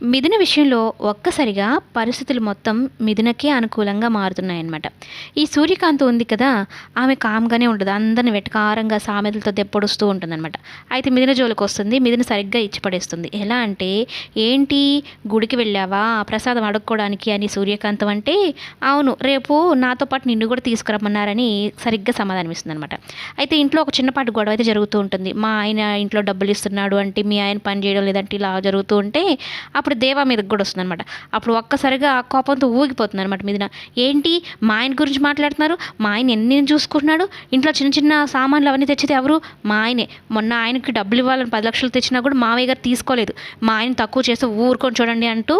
మిథున విషయంలో ఒక్కసారిగా పరిస్థితులు మొత్తం మిథునకే అనుకూలంగా మారుతున్నాయన్నమాట. ఈ సూర్యకాంత్ ఉంది కదా ఆమె కామ్గానే ఉంటుంది. అందరిని వెటకారంగా సామెతలతో దెప్పొడుస్తూ ఉంటుందన్నమాట. అయితే మిథున జోలికి వస్తుంది మిథున సరిగ్గా ఇచ్చి పడేస్తుంది. ఎలా అంటే ఏంటి గుడికి వెళ్ళావా? ప్రసాదం అడుక్కోవడానికి అని సూర్యకాంతం అంటే అవును రేపు నాతో పాటు నిన్ను కూడా తీసుకురమ్మన్నారని సరిగ్గా సమాధానం ఇస్తుంది అనమాట అయితే ఇంట్లో ఒక చిన్నపాటి గొడవ అయితే జరుగుతూ ఉంటుంది. మా ఆయన ఇంట్లో డబ్బులు ఇస్తున్నాడు అంటే మీ ఆయన పని చేయడం లేదంటే ఇలా జరుగుతూ ఉంటే అప్పుడు దేవా మీదకి కూడా వస్తుంది అనమాట అప్పుడు ఒక్కసారిగా ఆ కోపంతో ఊగిపోతుంది అనమాట మీదన. ఏంటి? మా ఆయన గురించి మాట్లాడుతున్నారు? మా ఆయన ఎన్ని చూసుకుంటున్నాడు? ఇంట్లో చిన్న చిన్న సామాన్లు అవన్నీ తెచ్చేది ఎవరు? మా ఆయనే. మొన్న ఆయనకి డబ్బులు ఇవ్వాలని పది లక్షలు తెచ్చినా కూడా మావయ్య గారు తీసుకోలేదు. మా ఆయన తక్కువ చేస్తే ఊరుకొని చూడండి అంటూ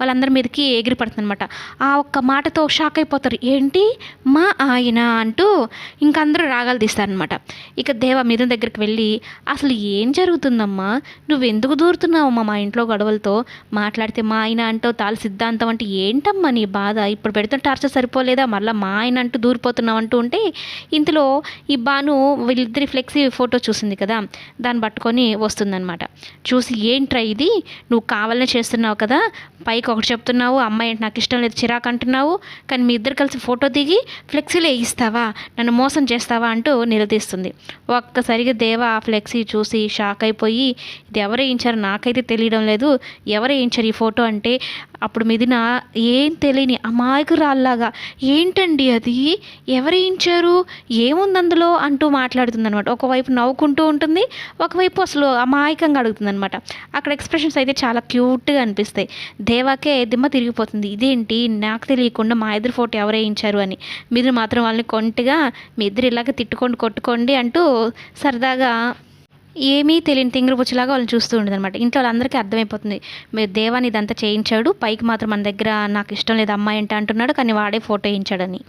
వాళ్ళందరి మీదకి ఎగిరి పడుతుంది అనమాట ఆ ఒక్క మాటతో షాక్ అయిపోతారు. ఏంటి? మా ఆయన అంటూ ఇంకందరూ రాగాలు తీస్తారనమాట ఇక దేవ మీద దగ్గరికి వెళ్ళి అసలు ఏం జరుగుతుందమ్మా? నువ్వెందుకు దూరుతున్నావమ్మా మా ఇంట్లో గొడవలతో? మాట్లాడితే మా ఆయన అంటూ తాళ సిద్ధాంతం అంటే ఏంటమ్మా నీ బాధ? ఇప్పుడు పెడుతున్న టార్చర్ సరిపోలేదా? మళ్ళీ మా ఆయన అంటూ దూరిపోతున్నావు అంటూ ఉంటే ఇంతలో ఈ బాను వీళ్ళిద్దరి ఫ్లెక్సీ ఫోటో చూసింది కదా? దాన్ని పట్టుకొని వస్తుందన్నమాట. చూసి ఏంట్రా ఇది? నువ్వు కావాలనే చేస్తున్నావు కదా? పైకి ఒకటి చెప్తున్నావు అమ్మాయి నాకు ఇష్టం లేదు చిరాకు అంటున్నావు. కానీ మీ ఇద్దరు కలిసి ఫోటో దిగి ఫ్లెక్సీలో వేయిస్తావా నన్ను మోసం చేస్తావా? అంటూ నిలదీస్తుంది. ఒక్కసారిగా దేవ ఆ ఫ్లెక్సీ చూసి షాక్ అయిపోయి ఇది ఎవరు వేయించారో నాకైతే తెలియడం లేదు. ఎవరు వేయించారు ఈ ఫోటో అంటే అప్పుడు మిదిన ఏం తెలియని అమాయకురాల్లాగా ఏంటండి అది? ఎవరేయించారు ఏముంది అందులో? అంటూ మాట్లాడుతుందనమాట ఒకవైపు నవ్వుకుంటూ ఉంటుంది ఒకవైపు అసలు అమాయకంగా అడుగుతుందనమాట అక్కడ ఎక్స్ప్రెషన్స్ అయితే చాలా క్యూట్గా అనిపిస్తాయి. దేవాకే దిమ్మ తిరిగిపోతుంది. ఇదేంటి? నాకు తెలియకుండా మా ఇద్దరు ఫోటో ఎవరేయించారు అని. మీరు మాత్రం వాళ్ళని కొంటిగా మీ ఇద్దరు ఇలాగ తిట్టుకోండి కొట్టుకోండి అంటూ సరదాగా ఏమీ తెలియని తింగురు పుచ్చులాగా వాళ్ళని చూస్తూ ఉండదు అనమాట ఇంట్లో వాళ్ళందరికీ అర్థమైపోతుంది. మీరు దేవాని ఇదంతా చేయించాడు. పైకి మాత్రం మన దగ్గర నాకు ఇష్టం లేదు. అమ్మాయి అంటే అంటున్నాడు. కానీ వాడే ఫోటో వేయించాడని.